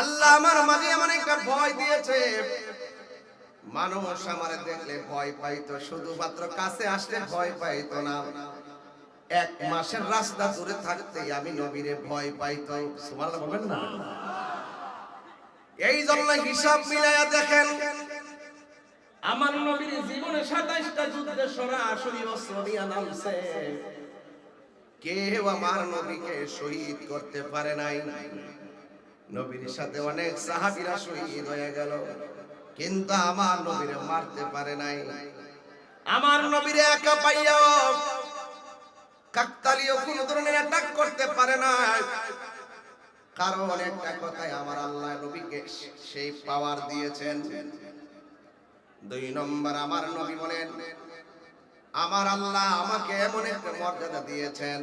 আল্লাহ আমার মাঝে এমন একটা ভয় দিয়েছে। মানুষ আমার দেখলে ভয় পাইতো, শুধুমাত্র কাছে আসলে ভয় পাইতো না। এক মাসের রাস্তা দূরে থাকতেই আমি নবীরে ভয় পাইতো। সুবহানাল্লাহ বলবেন না? এই জন্য হিসাব মিলাইয়া দেখেন, আমার নবীর জীবনে সাতাইশটা যুদ্ধে সরাসরি অস্ত্র নিয়ে নামছে। কেউ আমার নবীকে শহীদ করতে পারে নাই। নবীর সাথে অনেক সাহাবীরা শহীদ হয়ে গেল। কিন্তু আমার নবীরে মারতে পারে নাই। আমার নবীরে একা পাইয়াও কাকতালীয় কোন ধরনের অ্যাটাক করতে পারে না কারণ একটা কথাই আমার আল্লাহ নবীকে সেই পাওয়ার দিয়েছেন। দুই নম্বর, আমার নবী বলেন, আমার আল্লাহ আমাকে এমন একটা মর্যাদা দিয়েছেন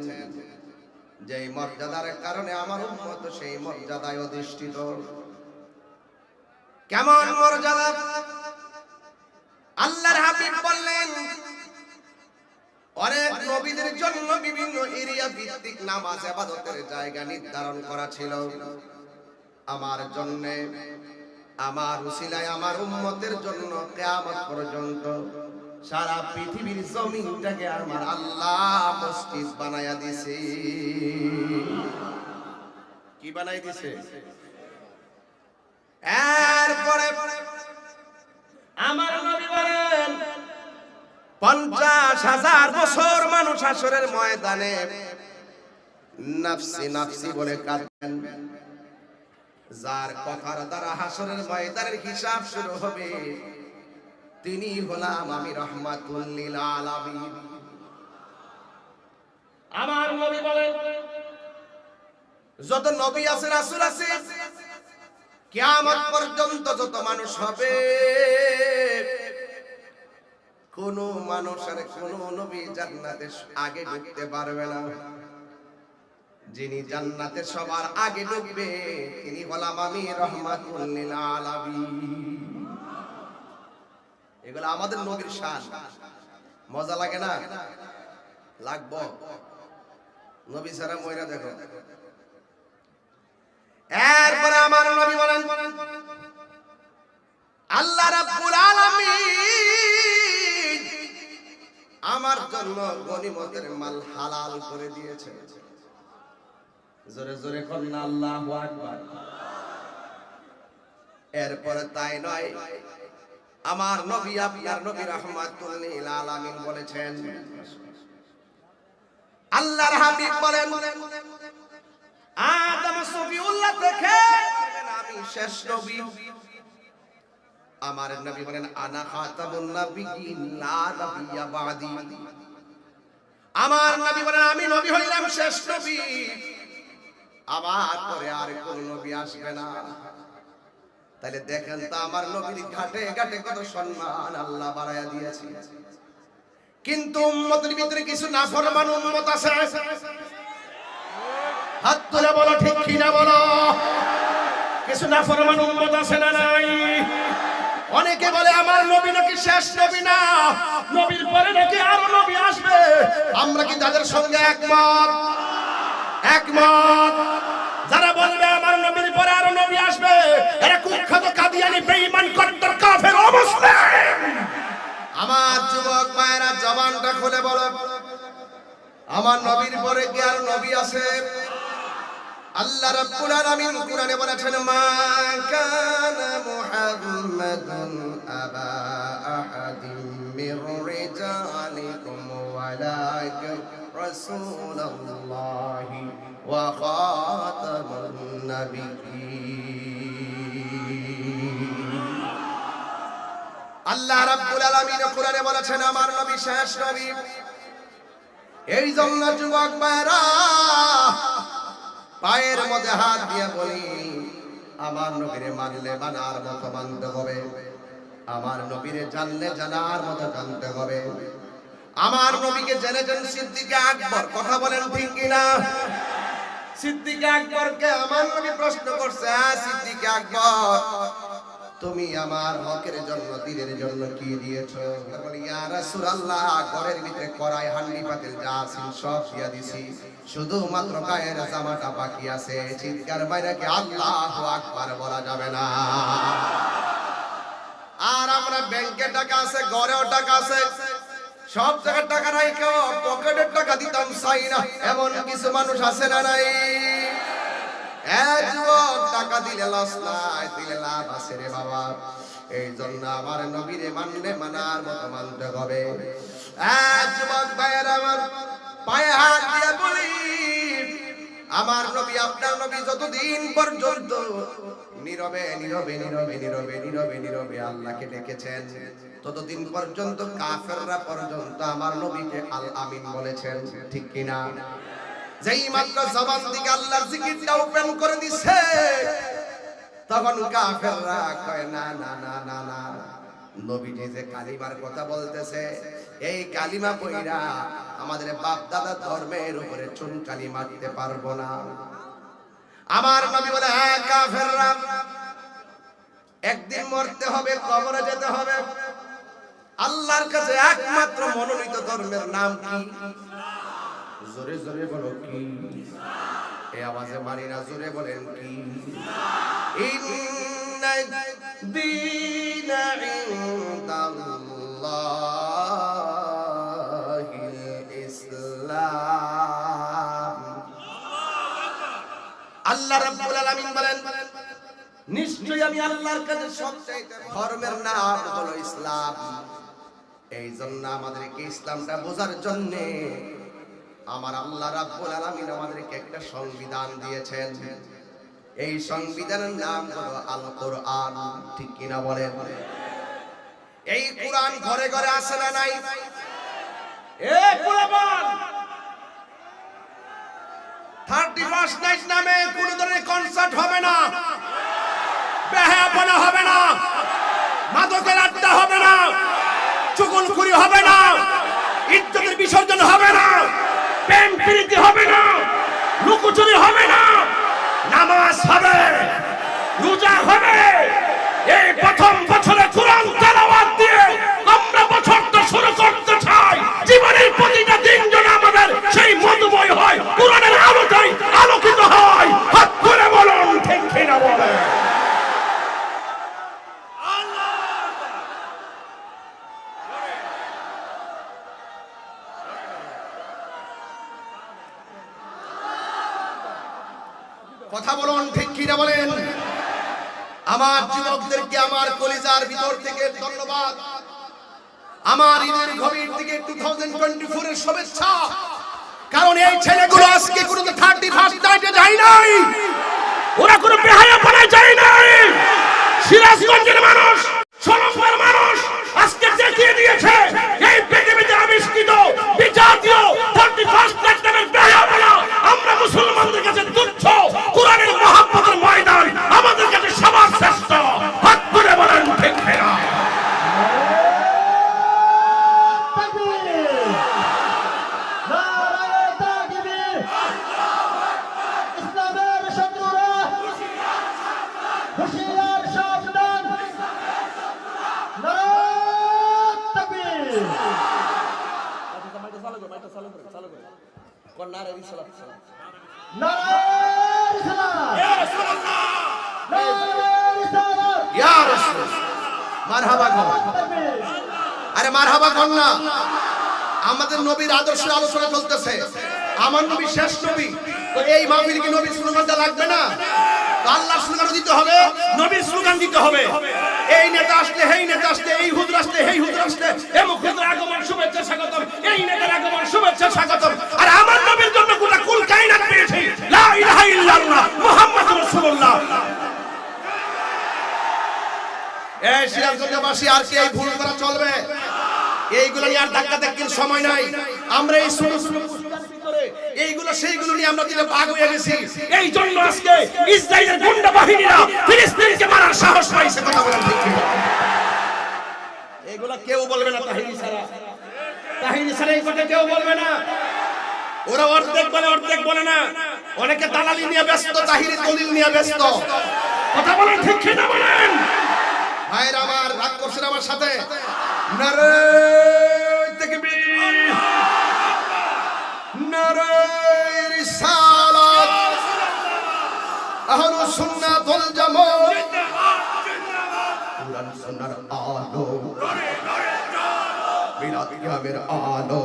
যেই মর্যাদার কারণে আমার উন্মত সেই মর্যাদায় অধিষ্ঠিত। কেমন মর্যাদা? আল্লাহর হাবিব বললেন, অনেক নবীদের জন্য বিভিন্ন এরিয়া ভিত্তিক নামাজ আবাদতের জায়গা নির্ধারণ করা ছিল। আমার জন্য, আমার উসিলায় আমার উম্মতের জন্য কিয়ামত পর্যন্ত সারা পৃথিবীর জমিনটাকে আমার আল্লাহ মসজিদ বানায়া দিছে। কি বানাই দিছে? এরপরে আমার নবী বলেন, পঞ্চাশ হাজার বছর মানুষ আসরের ময়দানে নাফসি নাফসি বলে কাঁদেন যার কথার দ্বারা হাসরের ময়দানের হিসাব শুরু হবে। তিনি হলাম আমি রহমাতুল্লিল আলামিন। আমার নবী বলেন যত নবী আছে রাসূল আছে কিয়ামত পর্যন্ত যত মানুষ হবে কোন মানুষ আর কোন নবী জান্নাতে আগে ঢুকতে পারবে না। যিনি জান্নাতে সবার আগে ঢুকবে তিনি হলাম আমি রহমাতুল লিল আলামিন। এগুলো আমাদের নবীর শান। মজা লাগে না? লাগবো? নবী সারা ময়রা দেখো। এরপরে আমার নবী বলেন, আল্লাহ রাব্বুল আলামিন আমার জন্য গনিমতের মাল হালাল করে দিয়েছে জোরে জোরে করেন আল্লাহু আকবার। এরপরে তাই নয় আমার নবী আপনার নবী রাহমাতুল লিল আলামিন বলেছেন। আল্লাহর হাবিব বলেন, আদম সফিউল্লাহ থেকে আমি শেষ নবী। আমার নবী বলেন, আনা খাতামুন নাবিয়িন লা নাবিয়্যা বাদি। আমার নবী বলেন, আমি নবী হইলাম শেষ নবী। আমার পরে আর কোন নবী আসবে না। তাহলে দেখেন তো আমার নবীর ঘাটে ঘাটে কত সম্মান আল্লাহ বাড়াইয়া দিয়েছে। কিন্তু উম্মতের ভিতরে কিছু নাফরমান উম্মত আছে। হাত তুলে বলো, ঠিক কিনা বলো? কিছু না ফরমান উম্মত আছে না নাই? অনেকে বলে, আমার নবী নাকি শেষ নবী না। নবীর পরে নাকি আরও নবী আসবে। আমরা কি তাদের সঙ্গে একমত? একমত। কাফের অমুসলিম আমার যুবক মায়েরা জবানটা খুলে বলো। আমার নবীর পরে কি আর নবী আছে? আল্লাহ রাব্বুল আলামিন কোরআনে বলেছেন, মা কানা মুহাম্মাদুন আবা আহাদিম মির রিজালিকুম ওয়ালাকিন রাসূলুল্লাহি ওয়া খাতামুন নাবিয়্যিন আল্লাহ রাব্বুল আলামিন কোরআনে বলেছেন, আমার নবী শেষ নবী। এই জন্য যুবক ভাইরা পায়ের মধ্যে হাত দিয়ে বলি, আমার নবীরে মানলে মানার মতো মানতে হবে। আমার নবীরে জানলে জানার মতো জানতে হবে। আমার নবীকে জেনেছেন সিদ্দিকে আকবর, কথা বলেন ঠিক কিনা? সিদ্দিকে আকবরকে আমার নবী প্রশ্ন করছে হ্যাঁ সিদ্দিকে আকবর। তুমি আমার হকের জন্য, দিনের জন্য কি দিয়েছ? ঘরের ভিতরে কড়াই, হান্ডি, পাতিল যা আছে সব দিয়া দিছি। শুধুমাত্র গায়ের জামাটা বাকি আছে। চিৎকার বাইরে কি আল্লাহু আকবার বলা যাবে না? আর আমরা ব্যাংকে টাকা আছে, ঘরেও টাকা আছে। সব জায়গায় টাকা নাই কেউ, পকেটের টাকা দিতাম, চাই না। এমন কিছু মানুষ আছে না নাই? টাকা দিলে লস নাই, দিলে লাভ আছে রে বাবা। এই জন্য আমার নবীরে মানলে মানার মতো মানতে হবে। ভাইয়ের আমার পায়ে হাত দিয়ে বলি, আমার নবী, আপনার নবী যতদিন পর্যন্ত নীরবে নীরবে নীরবে নীরবে নীরবে নীরবে আল্লাহকে ডেকেছেন, ততদিন পর্যন্ত কাফেররা পর্যন্ত আমার নবীকে আল আমিন বলেছেন, ঠিক কিনা? যেই মাত্র জবান দিকে আল্লাহর জিকিরটা ওপেন করে দিছে, তখন কাফেররা কয়, না না না না না। নবীজি যে কালিমার কথা বলতেছে, এই কালিমা পইরা আমাদের বাপ দাদা ধর্মের উপরে চুন কালি মারতে পারব না। আমার নবী বলে হ্যাঁ কাফেররা, একদিন মরতে হবে, কবরে যেতে হবে। আল্লাহর কাছে একমাত্র মনোনীত ধর্মের নাম কি? জোরে জোরে বলো কি? এই আওয়াজে মানি না জোরে বলেন কি? দীনা আল্লাহ আলামিন বলেন, নিশ্চয়ই আমি আল্লাহর কাছে সবচাইতে ধর্মের নাম হলো ইসলাম। এই জন্য আমাদেরকে ইসলামটা বোঝার জন্য আমার আল্লাহ রাব্বুল আলামিন আমাদেরকে একটা সংবিধান দিয়েছেন। এই সংবিধানের নাম হলো আল কোরআন ঠিক কিনা বলেন? এই কোরআন ঘরে ঘরে আছে না নাই? এ কুরবান থার্টি ফার্স্ট নাইট নামে কোন ধরনের কনসার্ট হবে না। বেহায়াপনা হবে না। মাদকের আড্ডা হবে না। চুগলখুরি হবে না। ইজ্জতের বিসর্জন হবে না। প্রেম প্রীতি হবে না লুকোচুরি হবে না নামাজ হবে রোজা হবে এই প্রথম বছরে কোরআন তেলাওয়াত দিয়ে আমরা বছরটা শুরু করতে চাই জীবনের প্রতিটা দিন যেন আমাদের সেই মধুময় হয় কোরআনের আলোটাই আলোকিত হয় হাত করে বলুন ঠিক কিনা বলেন কথা বলুন ঠিক কিনা বলেন আমার যুবকদেরকে আমার কলিজার ভিতর থেকে ধন্যবাদ আমার ঈদের গভীর দিকে টু থাউজেন্ড টোয়েন্টি ফোরের শুভেচ্ছা। কারণ এই ছেলেগুলো আজকে কোনো থার্টি ফার্স্ট নাইটে যায় নাই। ওরা কোনো বেহায়া পাড়ায় যায় নাই। সিরাজগঞ্জের মানুষ সলঙ্গের মানুষ আজকে দেখিয়ে দিয়েছে, এই পৃথিবীতে আবিষ্কৃত বিজাতীয় থার্টি ফার্স্ট নাইট নামের বেহায়া পাড়া আমরা মুসলমানদের কাছে তুচ্ছ কোরআনের মহাব্বতের ময়দান আমাদের কাছে সবার শ্রেষ্ঠ হাত তুলে বলেন ঠিক না তাকবীর নারায়ে তাকবীর ইসলামের শত্রুরা হুঁশিয়ার সাবধান নারায়ে তাকবীর নারায়ে রিসালাত নারায়ে রিসালাত ইয়া রাসূল মারহাবা আরে মারহাবা কর না। আমাদের নবীর আদর্শের আলোচনা চলতেছে। আমার নবী শেষ নবী। তো এই মাহফিল কি নবীর স্লোগানটা লাগবে না? তো আল্লাহর স্লোগানও দিতে হবে, নবীর স্লোগান দিতে হবে। এই নেতা আসলে, হেই নেতা আসলে, এই হুজুর আসলে, হেই হুজুর আসলে এমুক হুজুর আগমন, শুভেচ্ছা স্বাগতম, এই নেতার আগমন, শুভেচ্ছা স্বাগতম। আর আমার নবীর জন্য গোটা কুল কায়নাত পেয়েছি। লা ইলাহা ইল্লাল্লাহ, মুহাম্মাদুর রাসূলুল্লাহ। এই সিরাজগঞ্জবাসী, আর কি এই ভুল করা চলবে? এইগুলো নিয়ে আর ধাক্কা ধাক্কির সময় নাই। আমরা এই ভিতরে এইগুলো সেইগুলো নিয়ে আমরা দিলে ভাগ হয়ে গেছি। এই জন্য আজকে ইসরায়েলের গুন্ডা বাহিনীরা ফিলিস্তিনকে মারার সাহস পাইছে কথা বলেন ঠিক? এগুলা কেউ বলবে না তাহিনী ছাড়া। তাহিনী ছাড়া এই কথা কেউ বলবে না। ওরা অর্ধেক বলে অর্ধেক বলে না। অনেকে দালালি নিয়ে ব্যস্ত তাহিরি দলিল নিয়ে ব্যস্ত। কথা বলেন ঠিক কিনা বলেন? ভাইয়ের আমার রাগ করছেন আমার সাথে। নারে তাকবীর সুন্নাত ওয়াল জামাত। কুরআন সুন্নাহর আলো। মিলাদ কিয়ামের আলো।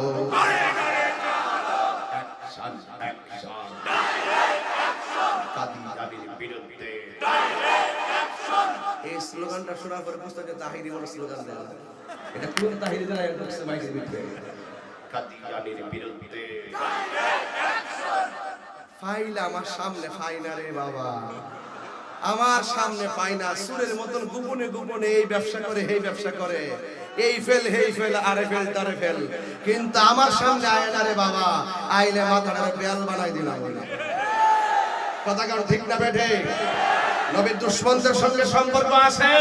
Action action. কাদিয়ানির বিরুদ্ধে। এই স্লোগানটা শোনার পরে পুস্তকে তাহিরি বড় স্লোগান দেওয়া এটা কোন তাহিরি দ্বারা ঢুকছে মাইকের ভিতরে কাদিয়ানির বিরুদ্ধে। ফাইল আমার সামনে ফাই না রে বাবা। আমার সামনে পাই না। সুরের মতন গোপনে গোপনে এই ব্যবসা করে এই ব্যবসা করে। এই ফেল হেই ফেল, আরে ফেল, তারে ফেল। কিন্তু আমার সামনে আয় না রে বাবা। আইলে মাথাটা বেল বানাই দিলাম কথা কারণ ঠিক না বেঠে? নবীর দুশ্মনদের সঙ্গে সম্পর্ক আছে?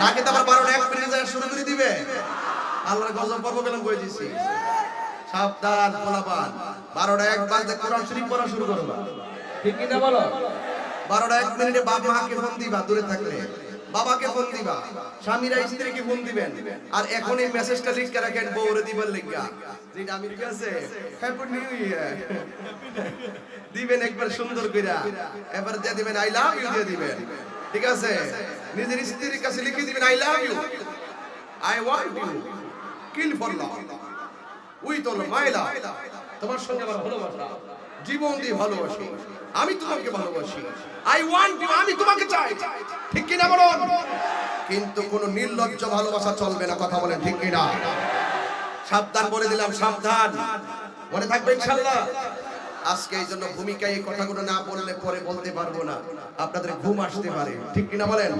নাকি বারোটা এক মিনিট শুরু করে দিবে। পর্ব দিছি সাবধান বারোটা এক শুরু বলো? বারোটা এক মিনিটে বাপ মাকে ফোন দিবা দূরে থাকলে। বাবাকে ফোন দিবা, স্বামীরা স্ত্রীকে ফোন দিবেন। আর এখন এই মেসেজটা লিখে রাখেন, বউরে দিবার লিখা যেটা আমি ঠিক আছে হ্যাপি নিউ ইয়ার দিবেন একবার সুন্দর কইরা। এবার দিয়ে দিবেন আই লাভ ইউ দিয়ে দিবেন। ঠিক আছে? নিজের স্ত্রীর কাছে লিখে দিবেন I love you I want you kill for love we to my love তোমার সঙ্গে আমার ভালোবাসা। জীবন দিয়ে ভালোবাসি আমি তোমাকে ভালোবাসি আই ওয়ান্ট ইউ আমি তোমাকে চাই ঠিক কিনা বলুন কিন্তু কোনো নির্লজ্জ ভালোবাসা চলবে না কথা বলেন ঠিক কিনা সাবধান বলে দিলাম সাবধান মনে থাকবে ইনশাআল্লাহ আজকে এই জন্য ভূমিকায় এই কথাগুলো না বললে পরে বলতে পারব না আপনাদের ঘুম আসতে পারে ঠিক কিনা বলেন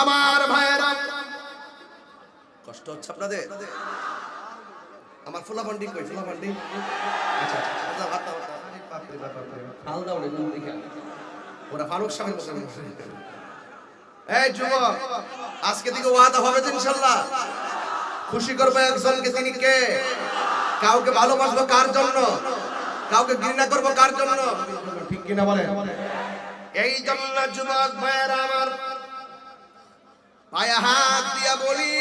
আমার ভাইয়েরা কষ্ট হচ্ছে আপনাদের আমার ফুলা ভান্ডি কই ফুলা ভান্ডি আচ্ছা আচ্ছা ওরা ফারুক সাহেবের বসে। এই যুবক আজকে থেকে ওয়াদা হবে তো খুশি করব একজনকে তিনি কে। কাউকে ভালোবাসবো কার জন্য? কাউকে ঘৃণা করব কার জন্য? ঠিক কিনা বলে এই জন্য যুবক ভাইয়েরা আমার পায়ে হাত দিয়া বলি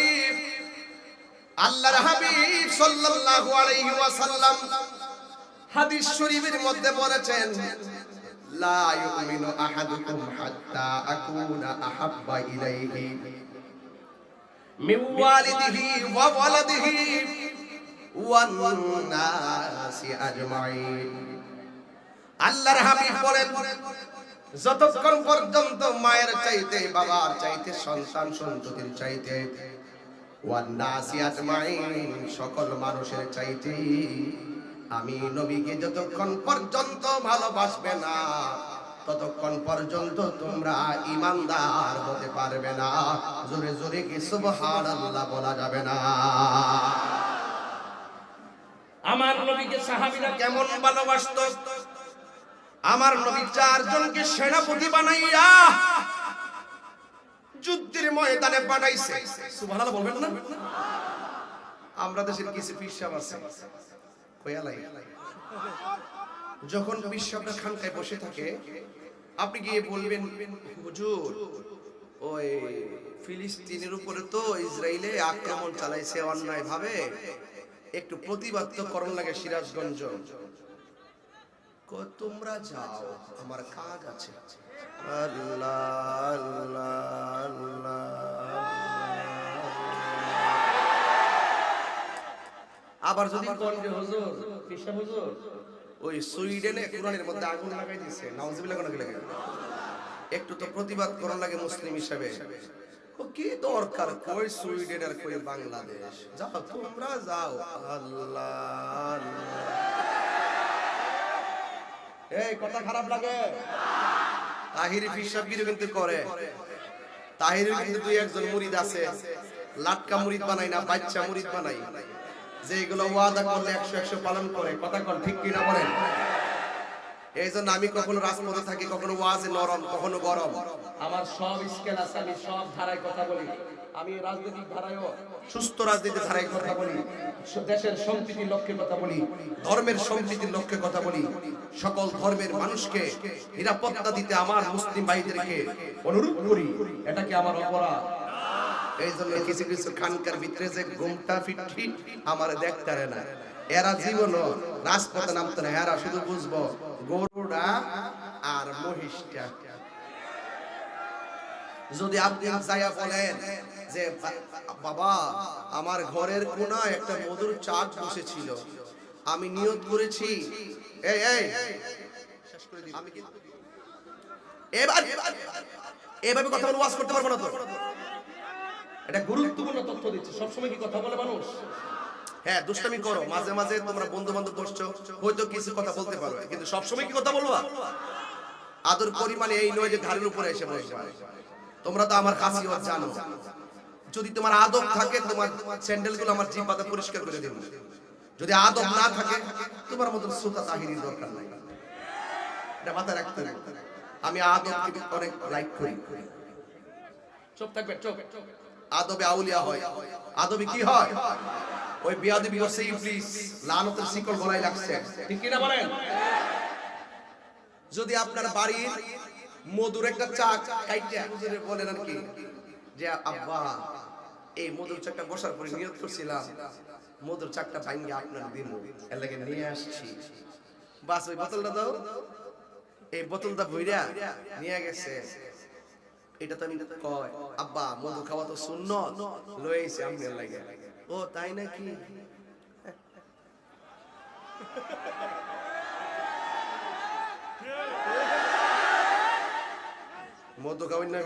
আল্লাহর হাবিব সাল্লাল্লাহু আলাইহি ওয়াসাল্লাম হাদিস শরীফের মধ্যে বলেছেন লা ইউমিনু আহাদুকুম হাত্তা আকুনা আহাব্বা ইলাইহি মিন ওয়ালিদিহি ওয়া ওয়ালাদিহি ওয়ান নাসি আজমাইন। আল্লাহর হাবিব বলেন, যতক্ষণ পর্যন্ত মায়ের চাইতে, বাবার চাইতে, সন্তান সন্ততির চাইতে ওয়ান্নাসি আজমাইন, সকল মানুষের চাইতে আমি নবীকে যতক্ষণ পর্যন্ত ভালোবাসবে না ততক্ষণ পর্যন্ত তোমরা ইমানদার হতে পারবে না। জোরে জোরে কি সুবহানাল্লাহ বলা যাবে না? আমার নবীকে সাহাবীরা কেমন ভালোবাসতো? আমার নবী চারজনকে সেনাপতি বানাইয়া যুদ্ধের ময়দানে পাঠাইছে। সুবহানাল্লাহ বলবেন না? আমরা দেশের কিছু পিসাব আছে। কয়ালাই যখন বিশ্বটা খানকায় বসে থাকে, আপনি গিয়ে বলবেন, হুজুর, ওই ফিলিস্তিনের উপরে তো ইসরায়েলে আক্রমণ চালাইছে অন্যায় ভাবে একটু প্রতিবাদ তো করণ লাগে সিরাজগঞ্জ। তোমরা যাও, আমার কাজ আছে। আল্লাহ আল্লাহ আল্লাহ। আবার যদি কোন যে হুজুর কৃষ্ণ হুজুর। ওই সুইডেনে কোরআনের মধ্যে আগুন লাগাই দিয়েছে নাউজুবিল্লাহ কোন লাগে? একটু তো প্রতিবাদ করার লাগে মুসলিম হিসেবে। ও কি দরকার? কই সুইডেন আর কই বাংলাদেশ? যাও তোমরা যাও। আল্লাহ। এই কথা খারাপ লাগে। তাহির ফিসাবগিরি কিন্তু করে। তাহির কিন্তু দুই একজন মুরিদ আছে। লাটকা মুরিদ বানাই না বাচ্চা মুরিদ বানাই। যে এগুলো ওয়াদা করলে একশো একশো পালন করে কথা কন ঠিক কিনা বলেন? এই জন্য আমি কখনো রাজপথে থাকি কখনো ওয়াজে নরম কখনো গরম। আমার সব স্কেল আছে আমি সব ধারায় কথা বলি। আমি রাজনৈতিক ধারায়ও সুস্থ রাজনীতির ধারায় কথা বলি। দেশের সম্প্রীতির লক্ষ্যে কথা বলি। ধর্মের সম্প্রীতির লক্ষ্যে কথা বলি। সকল ধর্মের মানুষকে নিরাপত্তা দিতে আমার মুসলিম ভাইদেরকে অনুরোধ করি। এটা কি আমার অপরাধ? কিছু কিছু খানকার ভিতরে যে ঘুমটা আমার না। এরা জীবন, রাজপথে নামতো না, এরা শুধু বুঝব আর মহিষটা। যদি আপনি যাইয়া বলেন যে বাবা, আমার ঘরের কোনায় একটা মধুর চাক বসেছিল, আমি নিয়ত করেছি। এবার এভাবে কথা বলে ওয়াজ করতে পারব না তো? এটা গুরুত্বপূর্ণ তথ্য দিচ্ছে। সবসময় কি কথা বলে মানুষ? হ্যাঁ দুষ্টামি করো। মাঝে মাঝে তোমরা বন্ধু বান্ধব বসছো হয়তো কিছু কথা বলতে পারো কিন্তু সবসময় কি কথা বলবা? আদর পরিমাণে এই নয় যে ঘাড়ের উপরে এসে বসবা। তোমরা তো আমার কাছে জানো। যদি তোমার আদব থাকে তোমার স্যান্ডেলগুলো আমার জিব্বাতে পরিষ্কার করে দেবো যদি আদব না থাকে তোমার মতন সুতা তাহিনীর দরকার নাই। এটা মাথায় রাখতে। আমি আদবকে অনেক লাইক করি। চুপ থাকবে চুপ। আদবে আউলিয়া হয়। আদবে কি হয়? ওই বিয়াদবি করছে ইবলিস, লানতের শিকল গলায় লাগছে। ঠিক কি না বলেন? যদি আপনার বাড়ির মধুর একটা চা কাইটা হুজুরে বলেন আর কি, যে আব্বা, এই মধুর চাকটা বসার পরে নিয়ত করছিলাম, মধুর চাকটা ভাঙ্গে আপনার দিন এর লাগে নিয়ে আসছি। বাস, ওই বোতলটা দাও। এই বোতলটা ভইরা নিয়ে গেছে। এটা তো আমি কয়, আব্বা, মধু খাওয়া তো শূন্য লয়েছে আমনের লাগে। ও, তাই নাকি? মধু খাওয়াই না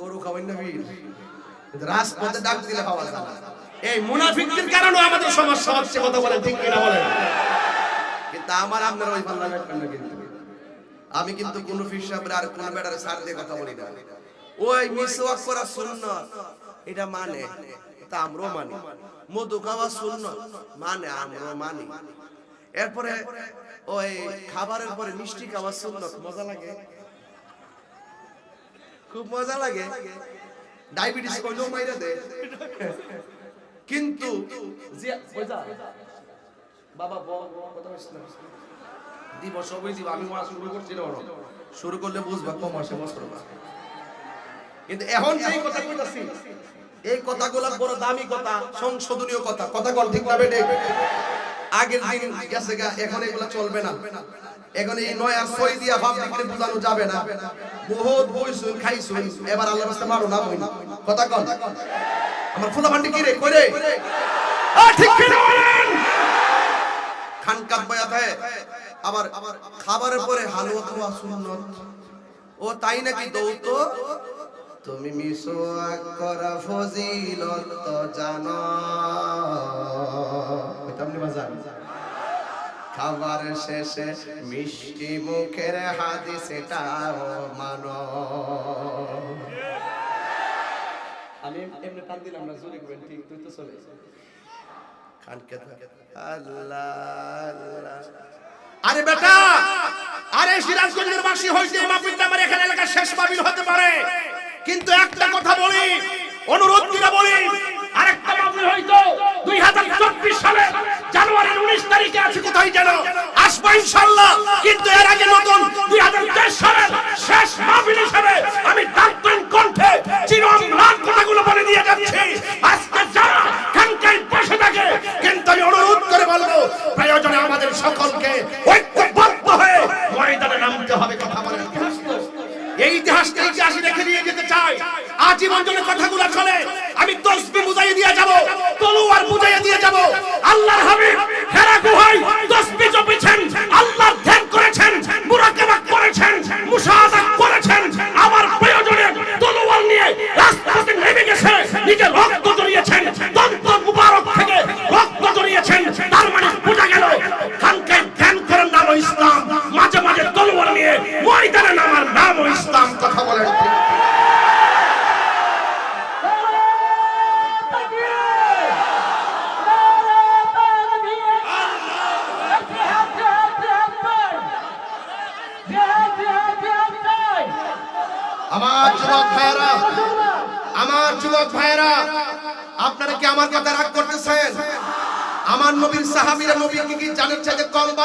গরু খাওয়াই না বীর। রাজপথে ডাক দিলে পাওয়া এই মুনাফিকদের কারণে আমাদের সমস্যা হচ্ছে কথা বলেন ঠিক কিনা কিন্তু আমার আপনার ওই ভালো লাগবে না কিন্তু। আমি কিন্তু কোন ফিসাবের আর কোন বেটারে সার দিয়ে কথা বলি না। ওই মিসওয়াক করা সুন্নত, এটা মানে? তা আমরাও মানি। মধু খাওয়া সুন্নত মানে আমরাও মানি। এরপরে ওই খাবারের পরে মিষ্টি খাওয়া সুন্নত, মজা লাগে? খুব মজা লাগে। ডায়াবেটিস কইলেও মাইরা দে কিন্তু যে- বাবা কথা না। দিব আমি শুরু করছি না। শুরু করলে বুঝবা কম আসে। কিন্তু এখন কথা এই বড় দামি কথা সংশোধনীয় কথা কথা কল ঠিক না বেটে? আগের দিন গেছে গা এখন চলবে না। এখন এই নয় আর ছয় দিয়া ভাব বোঝানো যাবে না। বহুত খাইছুন এবার আল্লাহ মারো না কথা কল। আমার ফুলা ভান্ডি কি রে কই রে? আ, ঠিক খানকাত আবার খাবারের পরে হালুয়া খাওয়া সুন্নত। ও তাই নাকি দৌত? তুমি মিসওয়াক করা ফজিলত জানো। কইতামনি বাজান। খাবার শেষে মিষ্টি মুখের হাদিস এটাও মানো। আমি এমনি টান দিলাম না জোরে করবেন ঠিক তুই তো চলে আল্লাহ আল্লাহ। আরে বেটা, আরে সিরাজগঞ্জের বাসী হইতে আমার এখানে এলাকার শেষ মাহফিল হতে পারে। কিন্তু একটা কথা বলি, অনুরোধ করে বলি, আরেকটা মাহফিল হইতো 2024 সালে, জানুয়ারির 19 তারিখে কিন্তু এর আগে নতুন 2023 সালের শেষ আমি ডাক্তার কণ্ঠে কথাগুলো বলে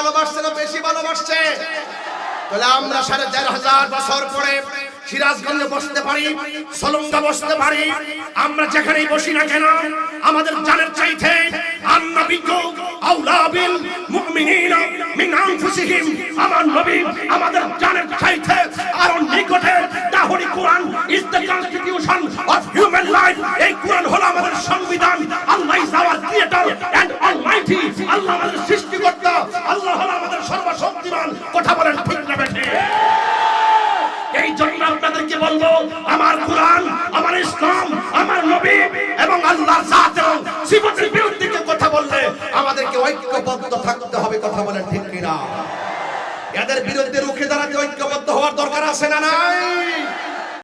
ভালোবাসছে না বেশি ভালোবাসছে? তাহলে আমরা সাড়ে দেড় হাজার বছর পরে সিরাজগঞ্জে বসতে পারি, সলঙ্গা বসতে পারি। আমরা যেখানেই বসি না কেন, আমাদের জানের চাইতে আন্নাবিজ্ঞ আউলাবিল মুমিনিনা মিন আনফুসিহিম আমার আমাদেরকে ঐক্যবদ্ধ থাকতে হবে কথা বলেন ঠিক কিনা? এদের বিরুদ্ধে রুখে দাঁড়াতে ঐক্যবদ্ধ হওয়ার দরকার আছে না নাই?